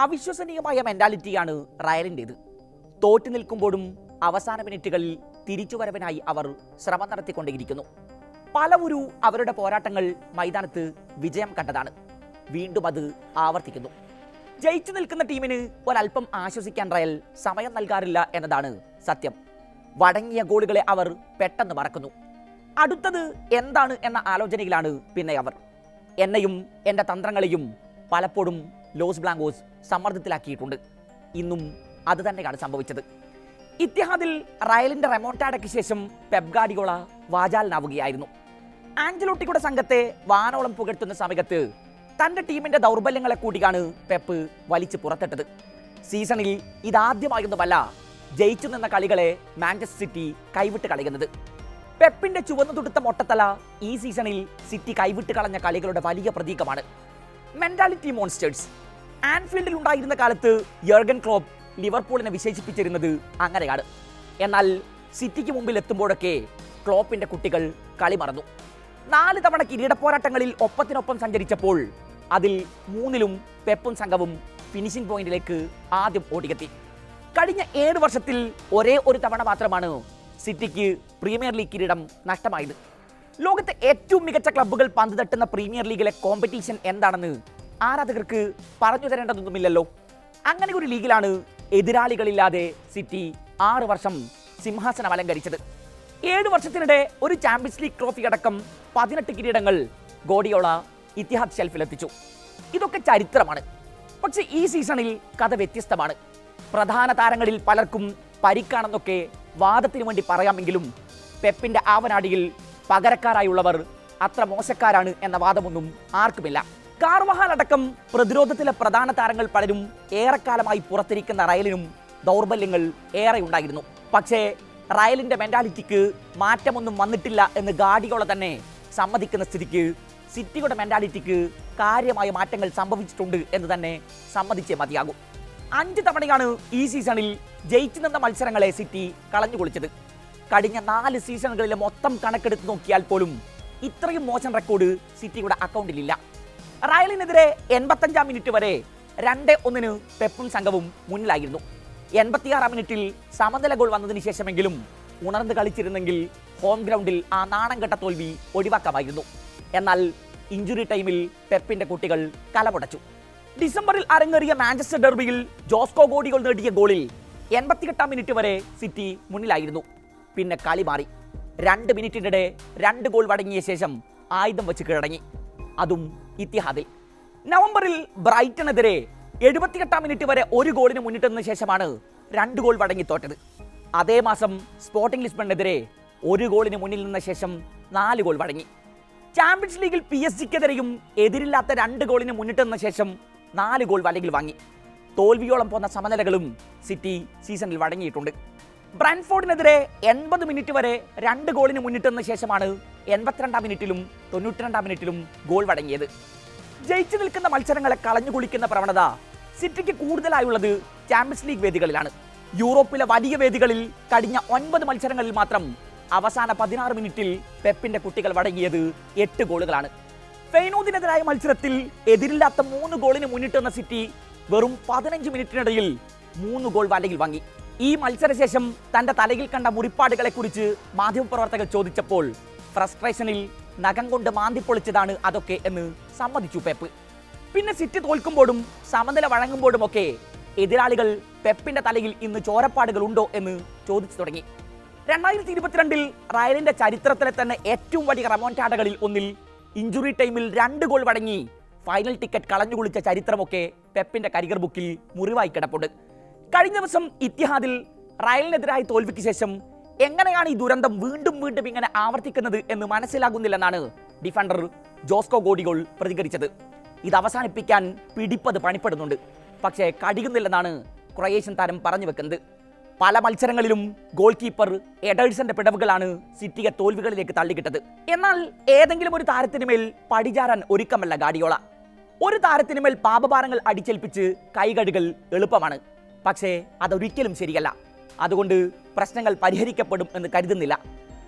അവിശ്വസനീയമായ മെന്റാലിറ്റിയാണ് റയലിന്റേത്. തോറ്റു നിൽക്കുമ്പോഴും അവസാന മിനിറ്റുകളിൽ തിരിച്ചുവരവിനായി അവർ ശ്രമം നടത്തിക്കൊണ്ടേയിരിക്കുന്നു. പലവുരു അവരുടെ പോരാട്ടങ്ങൾ മൈതാനത്ത് വിജയം കണ്ടതാണ്. വീണ്ടും അത് ആവർത്തിക്കുന്നു. ജയിച്ചു നിൽക്കുന്ന ടീമിന് ഒരൽപ്പം ആശ്വസിക്കാൻ റയൽ സമയം നൽകാറില്ല എന്നതാണ് സത്യം. വടങ്ങിയ ഗോളുകളെ അവർ പെട്ടെന്ന് മറക്കുന്നു. അടുത്തത് എന്താണ് എന്ന ആലോചനയിലാണ് പിന്നെ അവർ. എന്നെയും എന്റെ തന്ത്രങ്ങളെയും പലപ്പോഴും ലോസ് ബ്ലാങ്കോസ് സമ്മർദ്ദത്തിലാക്കിയിട്ടുണ്ട്. ഇന്നും അത് തന്നെയാണ് സംഭവിച്ചത്. ഇത്തിഹാദിൽ റയലിന്റെ റെമോട്ടാഡയ്ക്ക് ശേഷം പെബ്ഗാഡിയോള വാചാലനാവുകയായിരുന്നു. ആഞ്ചലോട്ടിയുടെ സംഘത്തെ വാനോളം പുകഴ്ത്തുന്ന സമയത്ത് തന്റെ ടീമിന്റെ ദൗർബല്യങ്ങളെ കൂടിയാണ് പെപ്പ് വലിച്ചു പുറത്തിട്ടത്. സീസണിൽ ഇതാദ്യമായൊന്നുമല്ല ജയിച്ചു നിന്ന കളികളെ മാഞ്ചസ്റ്റർ സിറ്റി കൈവിട്ട് കളയുന്നത്. പെപ്പിന്റെ ചുവന്നു തുടുത്ത മൊട്ടത്തല ഈ സീസണിൽ സിറ്റി കൈവിട്ട് കളഞ്ഞ കളികളുടെ വലിയ പ്രതീകമാണ്. മെന്റാലിറ്റി മോൺസ്റ്റേഴ്സ് ആൻഫീൽഡിൽ ഉണ്ടായിരുന്ന കാലത്ത് യർഗൻ ക്ലോപ്പ് ലിവർപൂളിനെ വിശേഷിപ്പിച്ചിരുന്നത് അങ്ങനെയാണ്. എന്നാൽ സിറ്റിക്ക് മുമ്പിൽ എത്തുമ്പോഴൊക്കെ ക്ലോപ്പിന്റെ കുട്ടികൾ കളി മറന്നു. നാല് തവണ കിരീട പോരാട്ടങ്ങളിൽ ഒപ്പത്തിനൊപ്പം സഞ്ചരിച്ചപ്പോൾ അതിൽ മൂന്നിലും പെപ്പും സംഘവും ഫിനിഷിംഗ് പോയിന്റിലേക്ക് ആദ്യം ഓടിയെത്തി. കഴിഞ്ഞ ഏഴ് വർഷത്തിൽ ഒരേ ഒരു തവണ മാത്രമാണ് സിറ്റിക്ക് പ്രീമിയർ ലീഗ് കിരീടം നഷ്ടമായത്. ലോകത്തെ ഏറ്റവും മികച്ച ക്ലബ്ബുകൾ പന്ത് തട്ടുന്ന പ്രീമിയർ ലീഗിലെ കോമ്പറ്റീഷൻ എന്താണെന്ന് ആരാധകർക്ക് പറഞ്ഞു തരേണ്ടതൊന്നുമില്ലല്ലോ. അങ്ങനെ ഒരു ലീഗിലാണ് എതിരാളികളില്ലാതെ സിറ്റി ആറ് വർഷം സിംഹാസനം അലങ്കരിച്ചത്. ഏഴ് വർഷത്തിനിടെ ഒരു ചാമ്പ്യൻസ് ലീഗ് ട്രോഫി അടക്കം പതിനെട്ട് കിരീടങ്ങൾ ഗോഡിയോള ഇത്തിഹാദ് ഷെൽഫിലെത്തിച്ചു. ഇതൊക്കെ ചരിത്രമാണ്. പക്ഷേ ഈ സീസണിൽ കഥ വ്യത്യസ്തമാണ്. പ്രധാന താരങ്ങളിൽ പലർക്കും പരിക്കാണെന്നൊക്കെ വാദത്തിന് വേണ്ടി പറയാമെങ്കിലും പെപ്പിന്റെ ആവനാടിയിൽ പകരക്കാരായുള്ളവർ അത്ര മോശക്കാരാണ് എന്ന വാദമൊന്നും ആർക്കുമില്ല. കാർവഹാൽ അടക്കം പ്രതിരോധത്തിലെ പ്രധാന താരങ്ങൾ പലരും ഏറെക്കാലമായി പുറത്തിരിക്കുന്ന റയലിനും ദൗർബല്യങ്ങൾ ഏറെ ഉണ്ടായിരുന്നു. പക്ഷേ റയലിന്റെ മെന്റാലിറ്റിക്ക് മാറ്റമൊന്നും വന്നിട്ടില്ല എന്ന് ഗാഡിയോള തന്നെ സമ്മതിക്കുന്ന സ്ഥിതിക്ക് സിറ്റിയുടെ മെന്റാലിറ്റിക്ക് കാര്യമായ മാറ്റങ്ങൾ സംഭവിച്ചിട്ടുണ്ട് എന്ന് തന്നെ സമ്മതിച്ചേ മതിയാകും. അഞ്ച് തവണയാണ് ഈ സീസണിൽ ജയിച്ചു നിന്ന മത്സരങ്ങളെ സിറ്റി കളഞ്ഞു കുളിച്ചത്. കഴിഞ്ഞ നാല് സീസണുകളിലെ മൊത്തം കണക്കെടുത്ത് നോക്കിയാൽ പോലും ഇത്രയും മോശം റെക്കോർഡ് സിറ്റിയുടെ അക്കൗണ്ടിലില്ല. റയലിനെതിരെ എൺപത്തഞ്ചാം മിനിറ്റ് വരെ രണ്ട് ഒന്നിന് പെപ്പും സംഘവും മുന്നിലായിരുന്നു. എൺപത്തിയാറാം മിനിറ്റിൽ സമനില ഗോൾ വന്നതിന് ശേഷമെങ്കിലും ഉണർന്ന് കളിച്ചിരുന്നെങ്കിൽ ഹോം ഗ്രൗണ്ടിൽ ആ നാണം കെട്ട തോൽവി ഒഴിവാക്കാമായിരുന്നു. എന്നാൽ ഇഞ്ചുറി ടൈമിൽ പെപ്പിന്റെ കുട്ടികൾ കലമുടച്ചു. ഡിസംബറിൽ അരങ്ങേറിയ മാഞ്ചസ്റ്റർ ഡെർബിയിൽ ജോസ്കോ ഗോഡികൾ നേടിയ ഗോളിൽ എൺപത്തിയെട്ടാം മിനിറ്റ് വരെ സിറ്റി മുന്നിലായിരുന്നു. പിന്നെ കളി മാറി. രണ്ട് മിനിറ്റിനിടെ രണ്ട് ഗോൾ വടങ്ങിയ ശേഷം ആയുധം വെച്ച് കീഴടങ്ങി. അതും ഇത്തിഹാദിൽ. നവംബറിൽ ബ്രൈറ്റണെതിരെ എഴുപത്തിയെട്ടാം മിനിറ്റ് വരെ ഒരു ഗോളിന് മുന്നിട്ടെന്ന ശേഷമാണ് രണ്ട് ഗോൾ വടങ്ങി തോറ്റത് അതേ മാസം സ്പോർട്ടിംഗ് ലിസ്ബണിനെതിരെ ഒരു ഗോളിന് മുന്നിൽ നിന്ന ശേഷം നാല് ഗോൾ വടങ്ങി ചാമ്പ്യൻസ് ലീഗിൽ പി എസ് ജിക്കെതിരെയും എതിരില്ലാത്ത രണ്ട് ഗോളിന് മുന്നിട്ടെന്ന ശേഷം നാല് ഗോൾ വലയിൽ വാങ്ങി. തോൽവിയോളം പോന്ന സമനിലകളും സിറ്റി സീസണിൽ വഴങ്ങിയിട്ടുണ്ട്. ബ്രാൻഫോർഡിനെതിരെ എൺപത് മിനിറ്റ് വരെ രണ്ട് ഗോളിന് മുന്നിട്ടെന്ന ശേഷമാണ് എൺപത്തിരണ്ടാം മിനിറ്റിലും തൊണ്ണൂറ്റിരണ്ടാം മിനിറ്റിലും ഗോൾ വടങ്ങിയത് ജയിച്ചു നിൽക്കുന്ന മത്സരങ്ങളെ കളഞ്ഞു കുളിക്കുന്ന പ്രവണത സിറ്റിക്ക് കൂടുതലായുള്ളത് ചാമ്പ്യൻസ് ലീഗ് വേദികളിലാണ്. യൂറോപ്പിലെ വലിയ വേദികളിൽ കഴിഞ്ഞ ഒൻപത് മത്സരങ്ങളിൽ മാത്രം അവസാന പതിനാറ് മിനിറ്റിൽ പെപ്പിന്റെ കുട്ടികൾ വടങ്ങിയത് എട്ട് ഗോളുകളാണ്. ഫെയ്നൂദിനെതിരായ മത്സരത്തിൽ എതിരില്ലാത്ത മൂന്ന് ഗോളിന് മുന്നിട്ടെന്ന സിറ്റി വെറും പതിനഞ്ച് മിനിറ്റിനിടയിൽ മൂന്ന് ഗോൾ വലയിൽ വാങ്ങി. ഈ മത്സരശേഷം തന്റെ തലയിൽ കണ്ട മുറിപ്പാടുകളെ കുറിച്ച് മാധ്യമപ്രവർത്തകർ ചോദിച്ചപ്പോൾ ഫ്രസ്ട്രേഷനിൽ നഖം കൊണ്ട് മാന്തിപ്പൊളിച്ചതാണ് അതൊക്കെ എന്ന് സമ്മതിച്ചു പെപ്പ്. പിന്നെ സിറ്റി തോൽക്കുമ്പോഴും സമനില വഴങ്ങുമ്പോഴുമൊക്കെ എതിരാളികൾ പെപ്പിന്റെ തലയിൽ ഇന്ന് ചോരപ്പാടുകൾ ഉണ്ടോ എന്ന് ചോദിച്ചു തുടങ്ങി. രണ്ടായിരത്തി ഇരുപത്തിരണ്ടിൽ റയലിന്റെ ചരിത്രത്തിലെ തന്നെ ഏറ്റവും വലിയ റമോന്റാടകളിൽ ഒന്നിൽ ഇഞ്ചുറി ടൈമിൽ രണ്ട് ഗോൾ വടങ്ങി ഫൈനൽ ടിക്കറ്റ് കളഞ്ഞു കുളിച്ച ചരിത്രമൊക്കെ പെപ്പിന്റെ കരിയർ ബുക്കിൽ മുറിവായി കിടപ്പുണ്ട്. കഴിഞ്ഞ ദിവസം ഇത്തിഹാദിൽ റയലിനെതിരായി തോൽവിക്ക് ശേഷം എങ്ങനെയാണ് ഈ ദുരന്തം വീണ്ടും വീണ്ടും ഇങ്ങനെ ആവർത്തിക്കുന്നത് എന്ന് മനസ്സിലാകുന്നില്ലെന്നാണ് ഡിഫൻഡർ ജോസ്കോ ഗോഡിഗോൾ പ്രതികരിച്ചത്. ഇത് അവസാനിപ്പിക്കാൻ പിടിപ്പത് പണിപ്പെടുന്നുണ്ട്. പക്ഷേ കഴിയുന്നില്ലെന്നാണ് ക്രൊയേഷ്യൻ താരം പറഞ്ഞു വെക്കുന്നത്. പല മത്സരങ്ങളിലും ഗോൾ കീപ്പർ എഡേഴ്സന്റെ പിടവുകളാണ് സിറ്റിയെ തോൽവികളിലേക്ക് തള്ളിക്കിട്ടത്. എന്നാൽ ഏതെങ്കിലും ഒരു താരത്തിന് മേൽ പടിചാരാൻ ഒരുക്കമല്ല ഗാഡിയോള. ഒരു താരത്തിന് മേൽ പാപഭാരങ്ങൾ അടിച്ചേൽപ്പിച്ച് കൈകഴുകൽ എളുപ്പമാണ്. പക്ഷേ അതൊരിക്കലും ശരിയല്ല. അതുകൊണ്ട് പ്രശ്നങ്ങൾ പരിഹരിക്കപ്പെടും എന്ന് കരുതുന്നില്ല.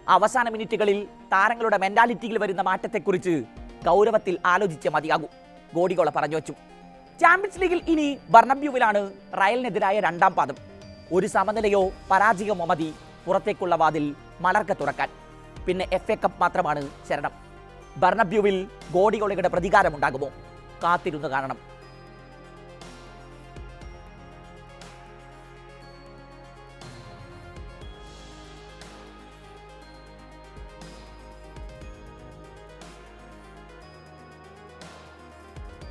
അവസാന മിനിറ്റുകളിൽ താരങ്ങളുടെ മെന്റാലിറ്റിയിൽ വരുന്ന മാറ്റത്തെക്കുറിച്ച് ഗൗരവത്തിൽ ആലോചിച്ച് മതിയാകും. ഗോഡിഗോള പറഞ്ഞു വച്ചു. ചാമ്പ്യൻസ് ലീഗിൽ ഇനി ബർണബ്യൂവിലാണ് റയലിനെതിരായ രണ്ടാം പാദം. ഒരു സമനിലയോ പരാജയമോ മതി പുറത്തേക്കുള്ള വാതിൽ മലർക്ക തുറക്കാൻ. പിന്നെ എഫ് എ കപ്പ് മാത്രമാണ് ശരണം. ബർണബ്യൂവിൽ പ്രതികാരം പ്രതികാരമുണ്ടാകുമോ? കാത്തിരുന്ന് കാണണം.